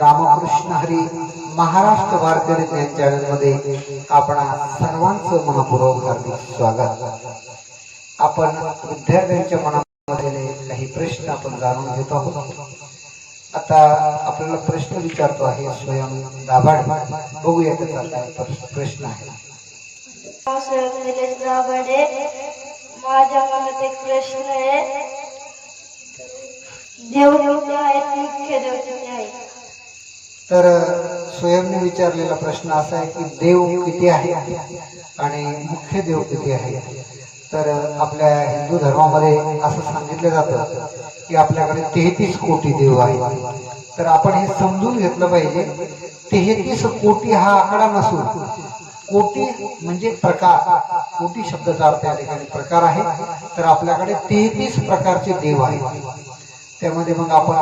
रामकृष्ण हरी महाराष्ट्र भारतीय ज्ञान चॅनलमध्ये आपण सर्वांचं मनपूर्वक हार्दिक स्वागत. आपण विद्यार्थ्यांच्या मनामध्ये काही प्रश्न आपण जाणून घेत आहोत. आता आपल्याला प्रश्न विचारतो आहे स्वयं दाभाड. बघूया त्याचा काय प्रश्न- आहे. पावसाळ्यात निलेश दाभाडे माझ्या मनात एक प्रश्न आहे. देव कुठे आहेत मुख्य देव कुठे आहेत तर स्वयंने विचारलेला प्रश्न असा आहे की देव किती आहे आणि मुख्य देव किती आहे? तर आपल्या हिंदू धर्मामध्ये असं सांगितलं जातं की आपल्याकडे तेहतीस कोटी देव आहे तर आपण हे समजून घेतलं पाहिजे तेहतीस कोटी हा आकडा नसून कोटी म्हणजे प्रकार. कोटी शब्दाचा अर्थ या ठिकाणी प्रकार आहे. तर आपल्याकडे तेहतीस प्रकारचे देव आहेत. त्यामध्ये मग आपण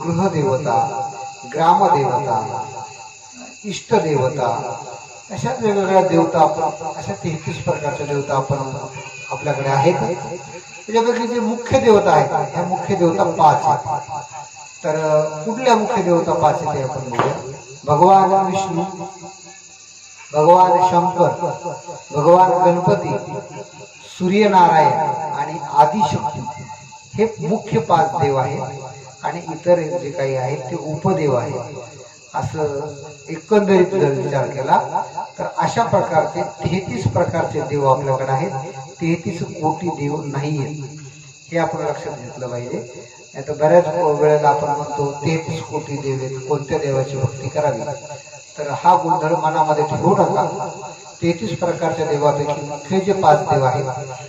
गृहदेवता ग्रामदेवता इष्टदेवता अशा वेगवेगळ्या देवता आपण अशा तेहतीस प्रकारच्या देवता आपण आपल्याकडे आहेत. त्याच्यापैकी जे मुख्य देवता आहेत ह्या मुख्य देवता पाच आहेत. तर कुठल्या मुख्य देवता पाच आहेत आपण बघूया. भगवान विष्णू भगवान शंकर भगवान गणपती सूर्यनारायण आणि आदिशक्ती. हे मुख्य पाच देव आहेत. आणि इतर जे काही आहेत ते उपदेव आहेत. असं एकंदरीत जर विचार केला तर अशा प्रकारचे तेहतीस प्रकारचे देव आपल्याकडे आहेत. तेहतीस कोटी देव नाही आहेत हे आपण लक्षात घेतलं पाहिजे. नाही तर बऱ्याच वेळेला आपण म्हणतो तेहतीस कोटी देव आहेत. कोणत्या देवाची भक्ती करावी? तर हा गुणधर्म मनामध्ये ठेवू नका. तेहतीस प्रकारच्या देवापैकी मुख्य जे पाच देव आहेत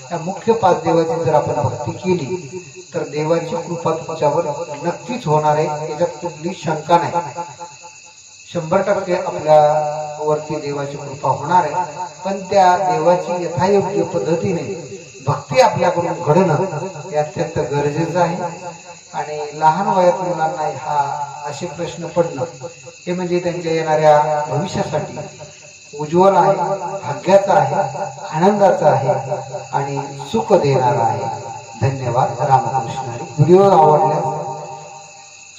त्या मुख्य पाच देवाची जर आपण भक्ती केली तर देवाची कृपा तुमच्यावर नक्कीच होणार आहे. याच्यात कुठली शंका नाही. शंभर टक्के आपल्या वरती देवाची कृपा होणार आहे. पण त्या देवाची यथायोग्य पद्धतीने भक्ती आपल्याकडून घडणं हे अत्यंत गरजेचं आहे. आणि लहान वयात मुलांना हा असे प्रश्न पडणं हे म्हणजे त्यांच्या येणाऱ्या भविष्यासाठी उज्ज्वल आहे भाग्याचा आहे आनंदाचा आहे आणि सुख देणारा आहे. धन्यवाद. रामकृष्ण व्हिडिओ आवडल्यास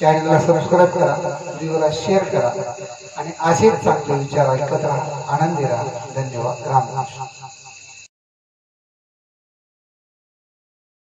चॅनलला सबस्क्राईब करा व्हिडिओला शेअर करा आणि असेच चांगले विचार ऐकत राहा आनंदी राहा. धन्यवाद. रामकृष्ण.